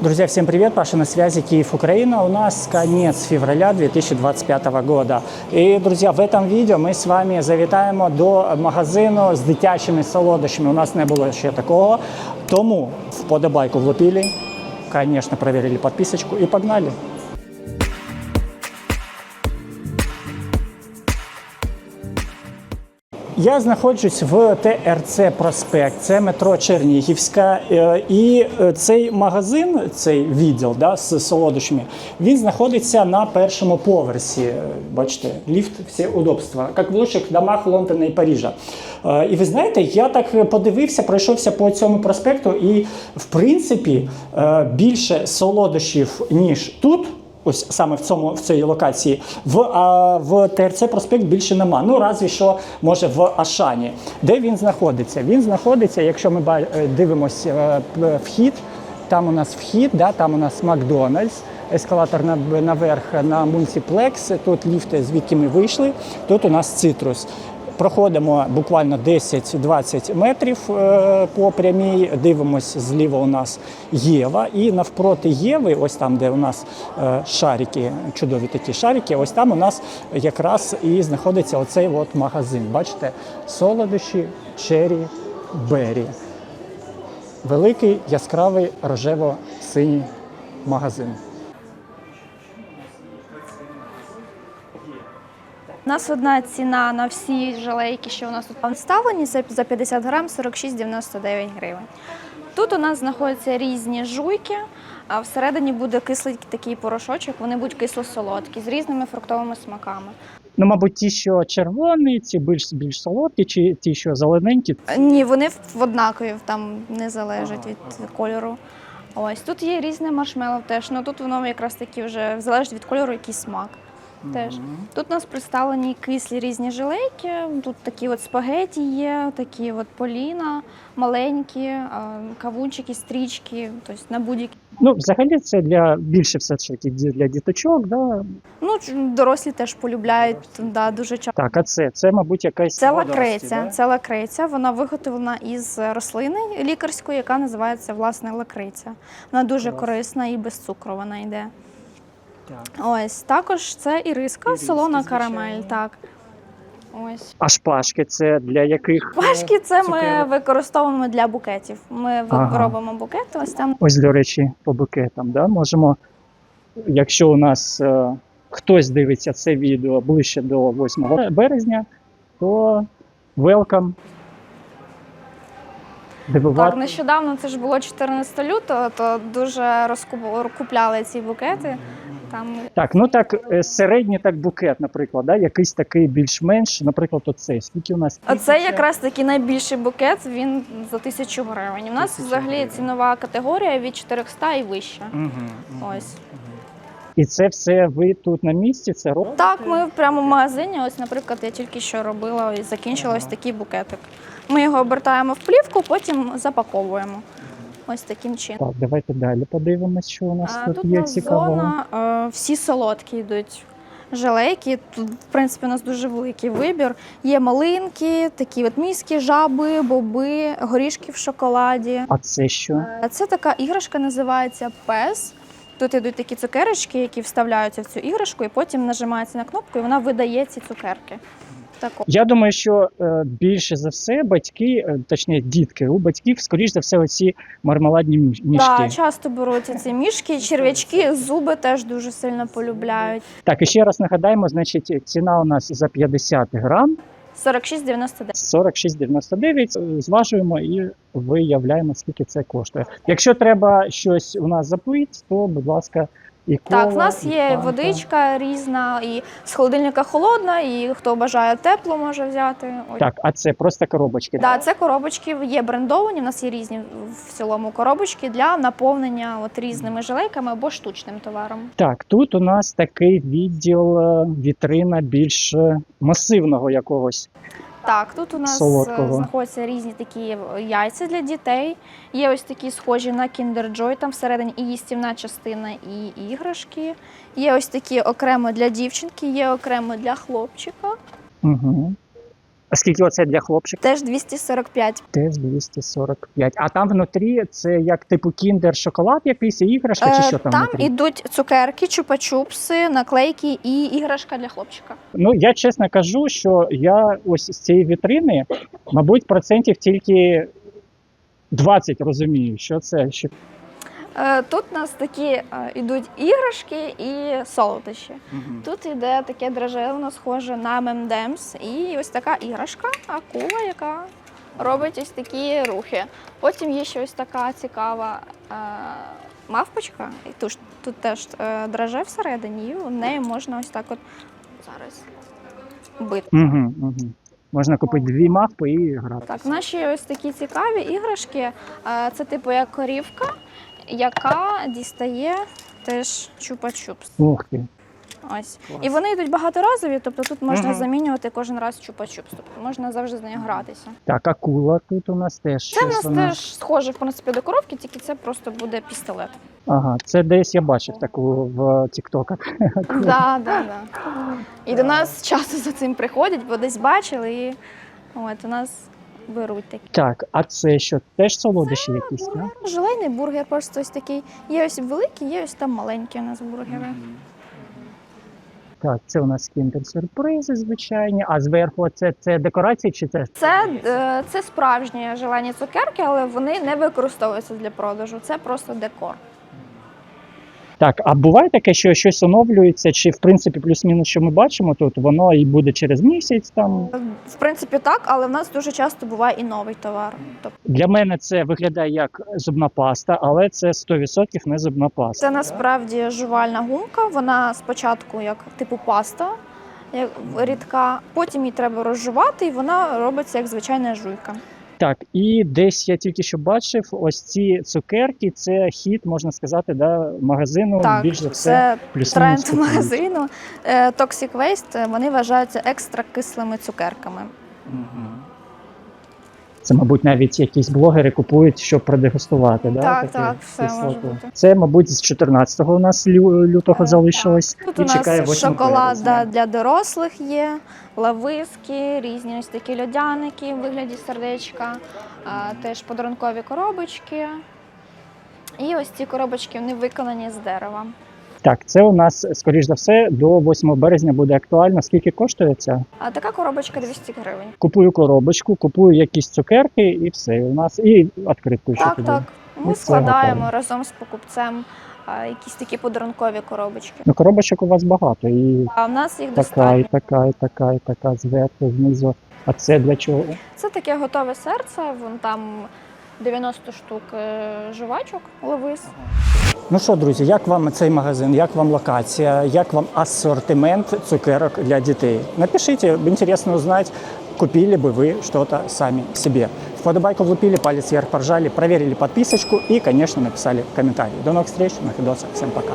Друзья, всем привет! Паша на связи, Киев, Украина. У нас конец февраля 2025 года. И, друзья, в этом видео мы с вами завітаємо до магазину з дитячими солодощами. У нас не було ще такого. Тому вподобайку влупили, конечно, проверили подписочку и погнали. Я знаходжусь в ТРЦ Проспект, це метро Чернігівська. Е, І е, цей магазин, цей відділ да, з солодощами, він знаходиться на першому поверсі. Е, Бачите, ліфт, всі удобства, як в лучших домах Лондона і Парижа. І ви знаєте, я так подивився, пройшовся по цьому проспекту, і в принципі більше солодощів, ніж тут. Ось саме в цьому в цій локації. В а, в ТРЦ проспект більше нема. Ну разві що може в Ашані. Де він знаходиться? Він знаходиться, якщо ми е, дивимося е, вхід. Там у нас вхід, да, там у нас Макдональдс, ескалатор на, наверх на мультиплекс. Тут ліфти, звідки ми вийшли. Тут у нас цитрус. Проходимо буквально 10-20 метрів е, по прямій. Дивимось зліва у нас Єва. І навпроти Єви, ось там, де у нас е, шарики, чудові такі шарики, ось там у нас якраз і знаходиться оцей от магазин. Бачите, солодощі, чері, бері. Великий яскравий рожево-синій магазин. У нас одна ціна на всі жалейки, що у нас тут представлені, це за 50 грам 46,99 гривень. Тут у нас знаходяться різні жуйки, а всередині буде кислий такий порошочок, вони будуть кисло-солодкі з різними фруктовими смаками. Ну, мабуть, ті, що червоні, ці більш більш солодкі, чи ті, що зелененькі. Е, Ні, вони в- однакові, там не залежать від кольору. Ось тут є різне маршмеллоу теж. Ну тут воно якраз таки вже залежить від кольору, який смак. Теж тут у нас представлені кислі різні жилейки. Тут такі от спагеті є, такі от поліна, маленькі, кавунчики, стрічки, тобто на будь-які. Ну, взагалі, це для більше все ж таки для діточок. Да? Ну, дорослі теж полюбляють да, дуже часто. Так, а це, це, мабуть, якась Це лакриця. да? Це лакриця. Вона виготовлена із рослини лікарської, яка називається власне лакриця. Вона дуже Клас. корисна і без цукру вона йде. Ось також це іриска, Іриски, солона звичайно. карамель. Так. Ось. А шпажки це для яких? е, Пашки це ми цукерок? використовуємо для букетів. Ми ви- Ага. робимо букети. Ось там Ось, до речі, по букетам. Да? Можемо, якщо у нас е, хтось дивиться це відео ближче до 8 березня, то welcome. Дивувати. так нещодавно це ж було 14 лютого, то дуже розкуп- розкупляли ці букети. Там Так, ну так, е, середній так букет, наприклад, да? якийсь такий більш-менш, наприклад, оцей. Скільки у нас? Оце Тисяча? якраз такий найбільший букет. Він за тисячу гривень. У нас взагалі гривень. цінова категорія від 400 і вище. Мгм, мгм. Ось І це все ви тут на місці? Це робите? так. Ми прямо в магазині. Ось, наприклад, я тільки що робила і закінчила ось такий букетик. Ми його обертаємо в плівку, потім запаковуємо. Ось таким чином. Так, давайте далі подивимось, що у нас А, тут, тут є цікавого. зона, е, всі солодкі йдуть. Желейки, тут, в принципі, у нас дуже великий вибір. Є малинки, такі от міски, жаби, боби, горішки в шоколаді. А це що? Е, Це така іграшка, називається пес. Тут йдуть такі цукерочки, які вставляються в цю іграшку, і потім нажимається на кнопку, і вона видає ці цукерки. Тако. Я думаю, що е, більше за все батьки, е, точніше дітки, у батьків, скоріш за все, оці мармеладні міш- мішки. Так, часто беруть ці мішки, черв'ячки, зуби теж дуже сильно полюбляють. Так, і ще раз нагадаємо, значить, ціна у нас за 50 грам 46,99. 46,99. Е, Зважуємо і виявляємо, скільки це коштує. Якщо треба щось у нас запити, то, будь ласка, і кола, Так, в нас і є фанта. водичка різна, і з холодильника холодна, і хто бажає тепло, може взяти. Ось. Так, а це просто коробочки. Да, це коробочки є брендовані. У нас є різні в цілому коробочки для наповнення от різними жилейками або штучним товаром. Так, тут у нас такий відділ е, вітрина більш е, масивного якогось. Так, тут у нас Солодкого. е, знаходяться різні такі яйця для дітей. Є ось такі схожі на Kinder Joy, там всередині і їстівна частина, і іграшки. Є ось такі окремо для дівчинки, є окремо для хлопчика. Угу. А скільки оце для хлопчика? Теж 245. Теж 245. А там внутрі це як типу кіндер шоколад якийсь, і іграшка, чи Е, що там, там внутрі? ідуть цукерки, чупа-чупси, наклейки і іграшка для хлопчика. Ну я чесно кажу, що я ось з цієї вітрини, мабуть, процентів тільки 20 розумію, що це. Що... Е, Тут у нас такі е, ідуть іграшки і солодощі. Тут іде таке драже, воно схоже на мемдемс, і ось така іграшка, акула, яка робить ось такі рухи. Потім є ще ось така цікава е, мавпочка, і тут, тут теж е, драже всередині, і в неї можна ось так от зараз бити. Угу, угу. Можна купити дві мавпи і грати. Так, наші ось такі цікаві іграшки. е, Це типу як корівка, яка дістає теж чупа-чупс. Ух ти. Ось. І вони йдуть багаторазові, тобто тут можна Мгм. замінювати кожен раз чупа-чупс. Тобто можна завжди з нею гратися. Так, акула тут у нас теж. Це в нас вона- теж схоже в принципі до коробки, тільки це просто буде пістолет. Ага, це десь я бачив таку в Тіктоках. Да, да, да. І до нас часто за цим приходять, бо десь бачили і от у нас беруть такі. Так, а це що? Теж солодощі якісь, так? Желейний бургер просто ось такий. Є ось великий, є ось там маленькі у нас бургери. Так, це у нас кіндер сюрпризи звичайні. А зверху це, це декорації чи це? Це, е, це справжні желені цукерки, але вони не використовуються для продажу. Це просто декор. Так, а буває таке, що щось оновлюється, чи в принципі плюс-мінус, що ми бачимо тут, воно і буде через місяць там. В принципі, так, але в нас дуже часто буває і новий товар. Тобто Для мене це виглядає як зубна паста, але це 100% не зубна паста. це насправді жувальна гумка. Вона спочатку як типу паста, як рідка, потім її треба розжувати, і вона робиться як звичайна жуйка. Так, і десь я тільки що бачив, ось ці цукерки, це хід, можна сказати, да, магазину. Так, більш за все. плюс-мінус тренд купують. магазину. Е, Toxic Waste, вони вважаються екстра кислими цукерками. Це, мабуть, навіть якісь блогери купують, щоб продегустувати. Да, Так, так, все може бути. Це, мабуть, з 14-го у нас лю- лютого Е, залишилось. Тут і у чекає нас 8 шоколад березня. да, для дорослих є, лависки, різні ось такі льодяники в вигляді сердечка, а, теж подарункові коробочки. І ось ці коробочки вони виконані з дерева. Так, це у нас, скоріш за все, до 8 березня буде актуально. Скільки коштує це? А така коробочка 200 гривень. Купую коробочку, купую якісь цукерки і все. У нас і відкритку ще Так, туди. так. Ми все складаємо готово. разом з покупцем а, якісь такі подарункові коробочки. Ну, коробочок у вас багато. І А в нас їх така, достатньо. і така, і така, і така зверху, знизу. А це для чого? Це таке готове серце, вон там 90 штук е, жувачок, ловис. Ну що, друзі, як вам цей магазин, як вам локація, як вам ассортимент цукерок для детей? Напишите, интересно узнать, купили бы вы что-то сами себе. Вподобайку влупили, палец вверх поржали, проверили подписочку и, конечно, написали комментарий. До новых встреч, на видосах. Всем пока.